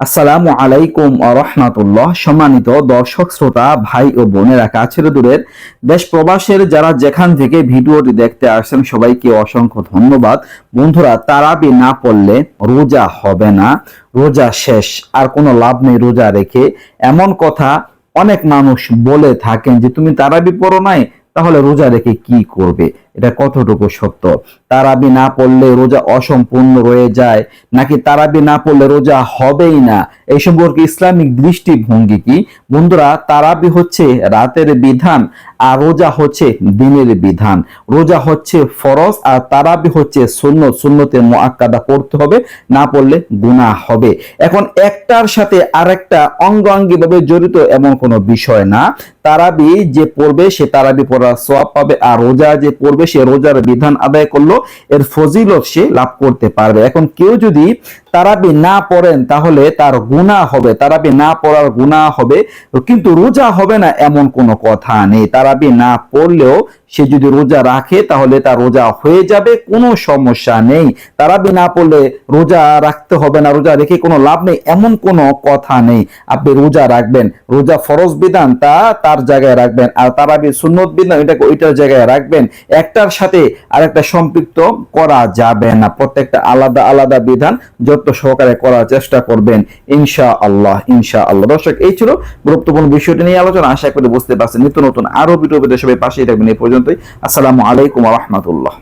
আসসালামু আলাইকুম রহমাতুল্লাহ। সম্মানিত দর্শক, শ্রোতা, ভাই ও বোনেরা, কাছের দূরের দেশ প্রবাসের যারা যেখান থেকে ভিডিওটি দেখতে আসছেন, সবাইকে অসংখ্য ধন্যবাদ। বন্ধুরা, তারাবি না পড়লে রোজা হবে না, রোজা শেষ, আর কোনো লাভ নেই রোজা রেখে। এমন কথা অনেক মানুষ বলে থাকেন যে, তুমি তারাবি পড়ো নাই, তাহলে রোজা রেখে কি করবে? এটা কতটুকু সত্য? তারাবি না পড়লে রোজা অসম্পূর্ণ রয়ে যায়। নাকি তারাবি না পড়লে রোজা হবেই না? এই সম্পর্কে ইসলামিক দৃষ্টিভঙ্গি কি? বন্ধুরা, তারাবি হচ্ছে রাতের বিধান আর রোজা হচ্ছে দিনের বিধান। রোজা হচ্ছে ফরজ আর তারাবি হচ্ছে শূন্য শূন্যতে মোয়াক্কাদা পড়তে হবে, না পড়লে গুনাহ হবে। এখন একটার সাথে আরেকটা অঙ্গাঙ্গি ভাবে জড়িত এমন কোনো বিষয় না। তারাবি যে পড়বে সে তারাবি পড়ার সওয়াব পাবে আর রোজা যে পড়বে সে রোজার বিধান আদায় করল, এর ফজিলত সে লাভ করতে পারবে। এখন কেউ যদি তারাবি না পড়েন, তাহলে তার গুণা হবে। তারাবি না পড়ার গুণা হবে, কিন্তু রোজা হবে না এমন কোনো কথা নেই। তারাবি না পড়লেও সে যদি রোজা রাখে, তাহলে তার রোজা হয়ে যাবে, কোনো সমস্যা নেই। তারাবি না পড়লে রোজা রাখতে হবে না, রোজা রেখে কোনো লাভ নেই, এমন কোনো কথা নেই। আপনি রোজা রাখবেন, রোজা ফরজ বিধান তা তার জায়গায় রাখবেন, আর তারাবি সুন্নত বিধান এটাকে ওইটার জায়গায় রাখবেন। একটার সাথে আরেকটা সম্পৃক্ত করা যাবে না। প্রত্যেকটা আলাদা আলাদা বিধান যত সহকারে করার চেষ্টা করবেন ইনশা আল্লাহ ইনশা আল্লাহ দর্শক, এই ছিল গুরুত্বপূর্ণ বিষয়টি নিয়ে আলোচনা। আশা করি বুঝতে পারছেন। নিত্য নতুন আরও ভিডিও সবাই পাশেই থাকবেন। এই পর্যন্তই। আসসালামু আলাইকুম রহমতুল্লাহ।